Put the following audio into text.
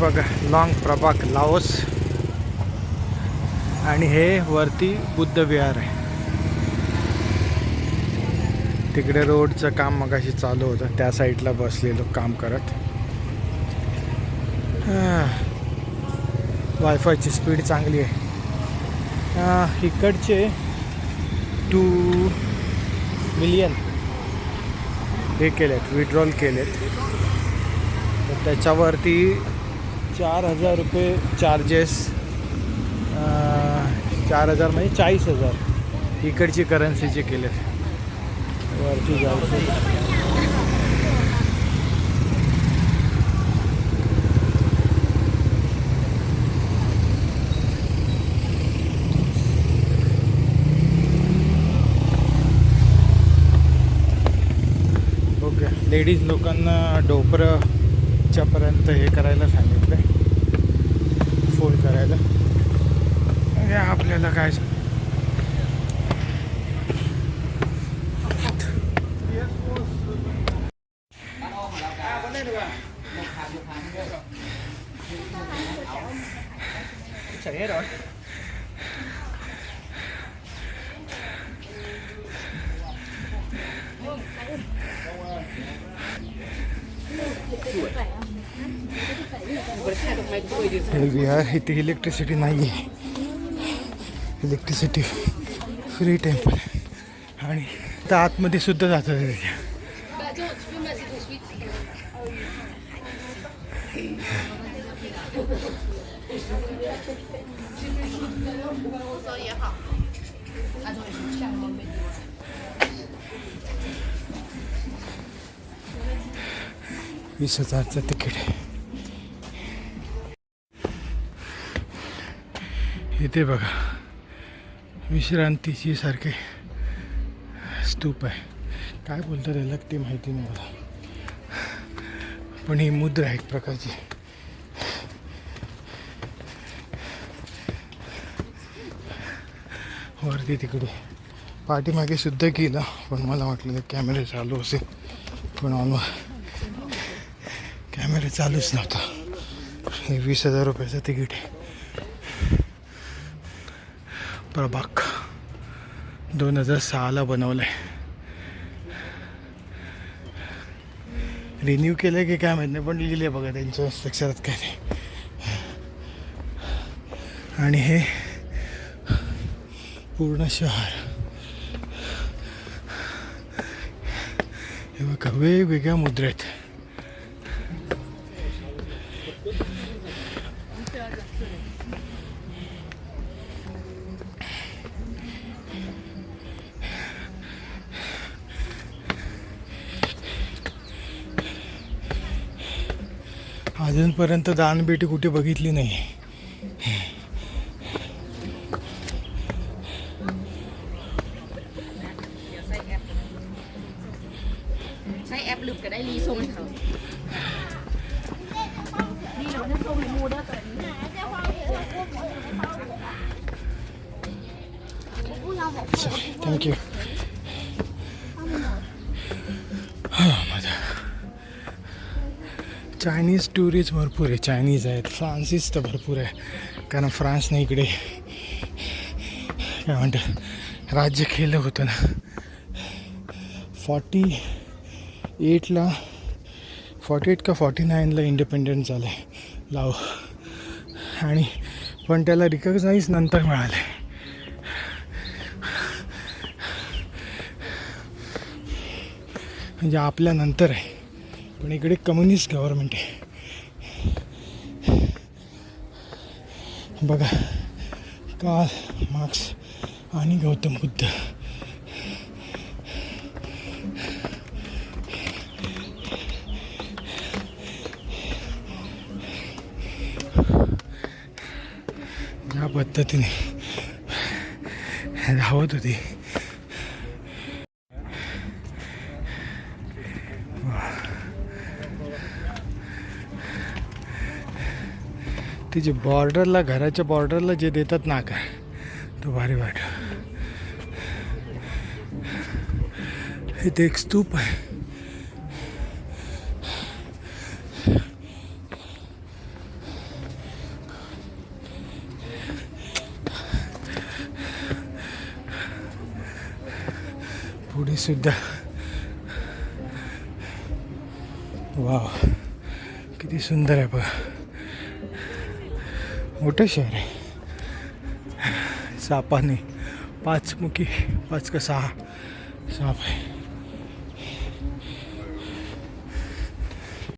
बघा लॉंग प्रभाग लाओस. आणि हे वरती बुद्ध विहार आहे. तिकडे रोडचं काम मगाशी चालू होतं. त्या साईडला बसलेलो काम करत. वायफायची स्पीड चांगली आहे. इकडचे टू मिलियन हे केलेत विड्रॉल केलेत. तर त्याच्यावरती चार हजार रुपये चार्जेस चार हजार म्हणजे चाळीस हजार. इकडची करन्सीचे केलेत वरती जायचं. ओके. लेडीज लोकांना डोपरच्या पर्यंत हे करायला सांगितलं. फोन करायला हे आपल्याला काय? सांग- हे विहार इथे इलेक्ट्रिसिटी नाही आहे इलेक्ट्रिसिटी फ्री टेम्पल आणि त्या आतमध्ये सुद्धा जातं वीस हजारचं तिकीट आहे. इथे बघा. विश्रांतीची सारखे स्तूप आहे. काय बोलतात याला? ते माहिती नाही मला. पण ही मुद्रा आहे एक प्रकारची. वरती तिकडे. पाठीमागे सुद्धा गेला पण मला वाटलं कॅमेरे चालू असेल. पण ऑन कॅमेरा चालूच नव्हता. हे वीस हजार रुपयाचं तिकीट आहे. प्रभाग. दोन हजार सहाला बनवलं आहे रिन्यू केलं की काय माहीत नाही पण लिहिले बघा त्यांच्या स्ट्रक्चरात काय ते. आणि हे पूर्ण शहर. हे बघा वेगवेगळ्या मुद्रेत आहेत अजूनपर्यंत दानपेटी कुठे बघितली नाही. Sai app lục Chinese tourist भरपूर आहे. चायनीज आहेत फ्रान्सिस तर भरपूर आहे. कारण फ्रान्सने इकडे. काय म्हणतात? राज्य केलं होतं ना. फॉर्टी एटला फॉर्टी एट का फॉर्टी नाईनला इंडिपेंडंट झालं आहे लाव. आणि पण त्याला रिकग्नाईज नंतर मिळाले म्हणजे आपल्यानंतर आहे. पण इकडे कम्युनिस्ट गव्हर्मेंट आहे. बघा काल मार्क्स आणि गौतम बुद्ध. ज्या पद्धतीने धावत होती ते जे बॉर्डरला घराच्या बॉर्डरला जे देतात तो ना का तो भारी वाट इथे एक स्तूप आहे पुढे सुद्धा वाव किती सुंदर आहे बघा मोठं शहर आहे. सापाने पाचमुखी पाच का सहा साप आहे.